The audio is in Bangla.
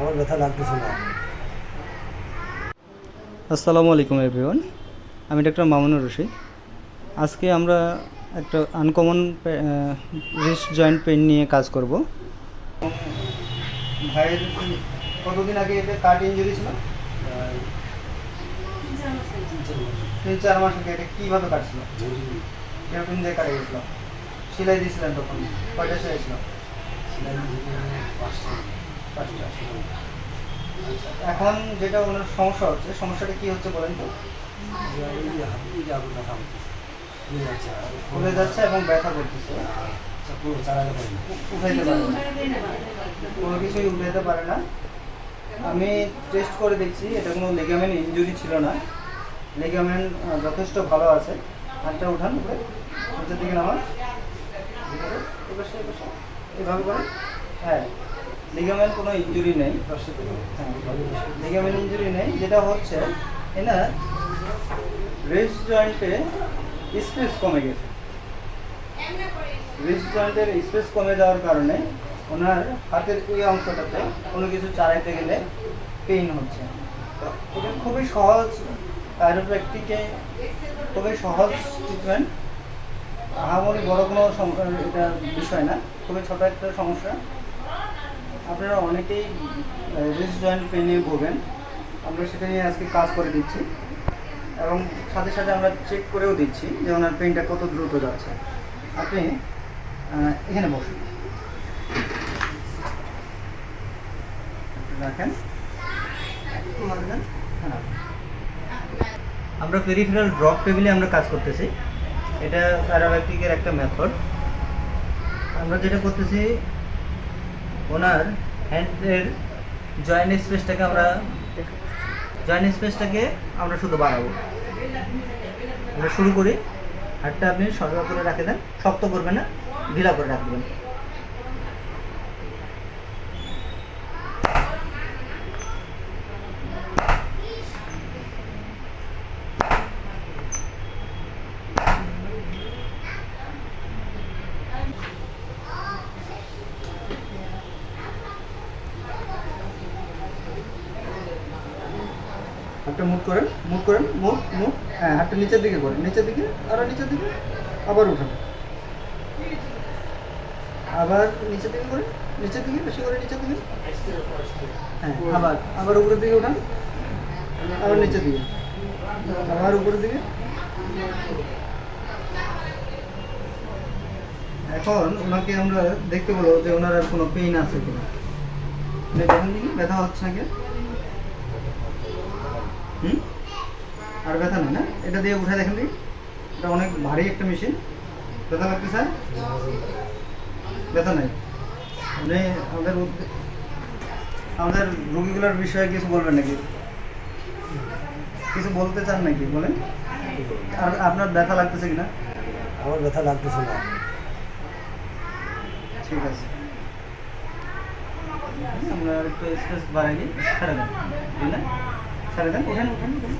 আমার ব্যথা লাগতেছে না। আসসালামু আলাইকুম এভরিওয়ান আমি ডক্টর মামুনুর রশিদ। আজকে আমরা একটা আনকমন রিস্ট জয়েন্ট পেন নিয়ে কাজ করব। ভাইয়ের কতদিন আগে এতে কাট ইঞ্জুরি ছিল? তিন চার মাস আগে। এটা কীভাবে কাটছিল? কীরকম দিয়ে কাটে গেছিল। সেলাই দিয়েছিলেন তখন। কয়টা সেলাই ছিল? পাঁচটা। এখন যেটা ওনার সমস্যা হচ্ছে, সমস্যাটা কি হচ্ছে বলেন তো? ফুলে যাচ্ছে এবং ব্যথা করতেছে। কোনো কিছুই উঠাইতে পারে না। আমি টেস্ট করে দেখছি, এটা কোনো লেগামেন্ট ইঞ্জুরি ছিল না। লেগামেন্ট যথেষ্ট ভালো আছে। হাতটা উঠান, উপরে। নিচের দিকে নামান। এভাবে করে। হ্যাঁ। লিগামেন্ট কোনো ইঞ্জুরি নেই লিগামেন্ট ইঞ্জুরি নেই, যেটা হচ্ছে এনার রেস্ট জয়েন্টে স্পেস কমে গেছে। রিস্ট জয়েন্টের স্পেস কমে যাওয়ার কারণে ওনার হাতের এই অংশটাতে কোনো কিছু চালাইতে গেলে পেইন হচ্ছে। এটা খুবই সহজ কাইরোপ্র্যাকটিকে খুবই সহজ ট্রিটমেন্ট আহামরি বড় কোনো এটা বিষয় না, খুবই ছোট একটা সমস্যা। আপনারা অনেকেই রিস্ট জয়েন্ট পেন নিয়ে আমরা সেটা নিয়ে আজকে কাজ করে দিচ্ছি। এবং সাথে সাথে আমরা চেক করেও দিচ্ছি যে ওনার পেনটা কত দ্রুত যাচ্ছে। আপনি এখানে বসুন। রাখেন। হ্যাঁ। আমরা পেরিফেরাল ড্রপ টেবিলে আমরা কাজ করতেছি। এটা প্যারাব্যাকটিকের একটা মেথড আমরা যেটা করতেছি ওনার হ্যান্ডের জয়েন্ট স্পেসটাকে আমরা জয়েন্ট স্পেসটাকে আমরা শুধু বাড়াবো আমরা শুরু করি। হাতটা আপনি সরকার করে রাখে দেন। শক্ত করবেন না, ঢিলা করে রাখবেন। হাতটা মুভ করেন মুভ করেন মুভ মুভ হ্যাঁ হাতটা নিচের দিকে করেন, নিচের দিকে আরও নিচের দিকে আবার উঠান। আবার নিচের দিকে করেন, নিচের দিকে, বেশি করে নিচের দিকে। হ্যাঁ আবার আবার উপরের দিকে উঠান, আবার নিচের দিকে। আবার উপরের দিকে। এখন ওনাকে আমরা দেখতে বলব যে ওনার আর কোনো পেইন আছে কিনা। দেখেন দেখি, ব্যথা হচ্ছে নাকি? হুম? আর ব্যথা নেই না? এটা দিয়ে উঠে দেখেন এটা অনেক ভারী একটা মেশিন ব্যথা লাগতে স্যার ব্যথা নেই। মানে আমাদের আমাদের রোগীগুলোর বিষয়ে কিছু বলবেন নাকি? কিছু বলতে চান নাকি? বলেন। আর আপনার ব্যথা লাগতেছে কিনা? আমার ব্যথা লাগতেছে না। ঠিক আছে। আমরা একটু স্পেস বাড়াই দিই ছেড়ে দেন। ছেড়ে দেন উঠেন উঠেন উঠেন।